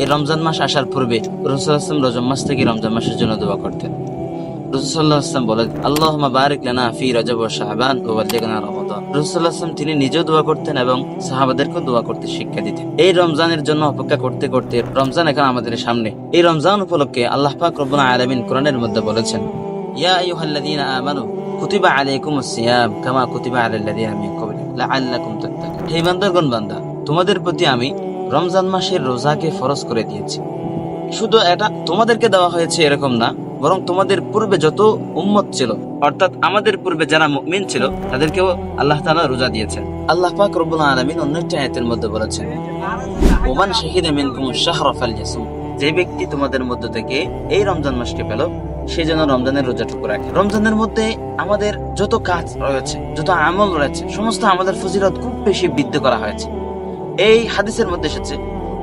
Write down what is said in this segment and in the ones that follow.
এই রমজান মাস আসার পূর্বে রসুলাম রজম মাস থেকে রমজান মাসের জন্য দোয়া করতেন। রসুল্লাহ আসলাম বলে আল্লাহ বারিক ফি রজব ও শাহবান ও বাল্লিগনা রমাদান। রসুল্লাহ তিনি নিজেও দোয়া করতেন এবং সাহাবাদেরকেও দোয়া করতে শিক্ষা দিতেন। এই রমজানের জন্য অপেক্ষা করতে করতে রমজান এখন আমাদের সামনে। এই রমজান উপলক্ষে আল্লাহ পাক রব্বুল আলামিন কোরআনের মধ্যে বলেছেন, ইয়া আইয়ুহাল্লাযীনা আমানু কুতিবা আলাইকুমুস সিয়াম কামা কুতিবা আলাল্লাযীনা মিন ক্বাবলিকুম লাআল্লাকুম তাত্তাকুন। হে বান্দারগণ বান্দা তোমাদের প্রতি আমি রমজান মাসের রোজাকে ফরজ করে দিয়েছি। শুধু এটা তোমাদেরকে দেওয়া হয়েছে এরকম না, বরং তোমাদের পূর্বে যত উম্মত ছিল, অর্থাৎ আমাদের পূর্বে যারা মুমিন ছিল, তাদেরকেও আল্লাহ তাআলা রোজা দিয়েছেন। আল্লাহ পাক রব্বুল আলামিন অন্য একটি আয়াতের মধ্যে বলেছেন, ওমান শাহিদা মিনকুম শাহরা ফালইয়াসুম যে ব্যক্তি তোমাদের মধ্য থেকে এই রমজান মাসকে পেল, সে যেন রমজানের রোজাটুকু রাখে। রমজানের মধ্যে আমাদের যত কাজ রয়েছে, যত আমল রয়েছে, সমস্ত আমাদের ফজিলত খুব বেশি বৃদ্ধি করা হয়েছে। এই হাদিসের মধ্যে এসেছে,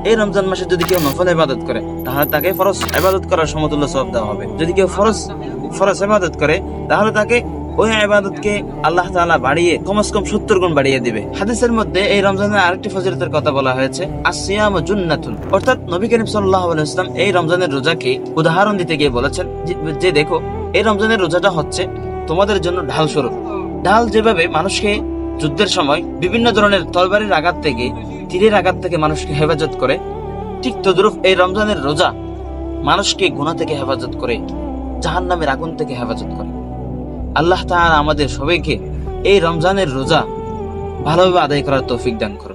এই রমজান মাসে যদি কেউ নফল ইবাদত করে, তাহলে তাকে ফরজ ইবাদত করার সমতুল্য সব দেওয়া হবে। যদি কেউ ফরজ ফরজ ইবাদত করে, তাহলে তাকে ওই ইবাদতকে আল্লাহ তাআলা বাড়িয়ে কমস কম সত্তর গুণ বাড়িয়ে দিবে। হাদিসের মধ্যে এই রমজানের আরেকটি ফজিলতের কথা বলা হয়েছে আসিয়াম জুন্নাতুন। অর্থাৎ নবী করিম সাল্লাল্লাহু আলাইহি ওয়াসাল্লাম এই রমজানের রোজাকে উদাহরণ দিতে গিয়ে বলেছেন, যে- যে দেখো, এই রমজানের রোজাটা হচ্ছে তোমাদের জন্য ঢাল স্বরূপ ঢাল যেভাবে মানুষকে যুদ্ধের সময় বিভিন্ন ধরনের তরবারির আঘাত থেকে তীরের আঘাত থেকে মানুষকে হেফাজত করে, ঠিক তদ্রুপ এই রমজানের রোজা মানুষকে গুণা থেকে হেফাজত করে জাহান নামের আগুন থেকে হেফাজত করে। আল্লাহ তাহার আমাদের সবাইকে এই রমজানের রোজা ভালোভাবে আদায় করার তৌফিক দান করুন।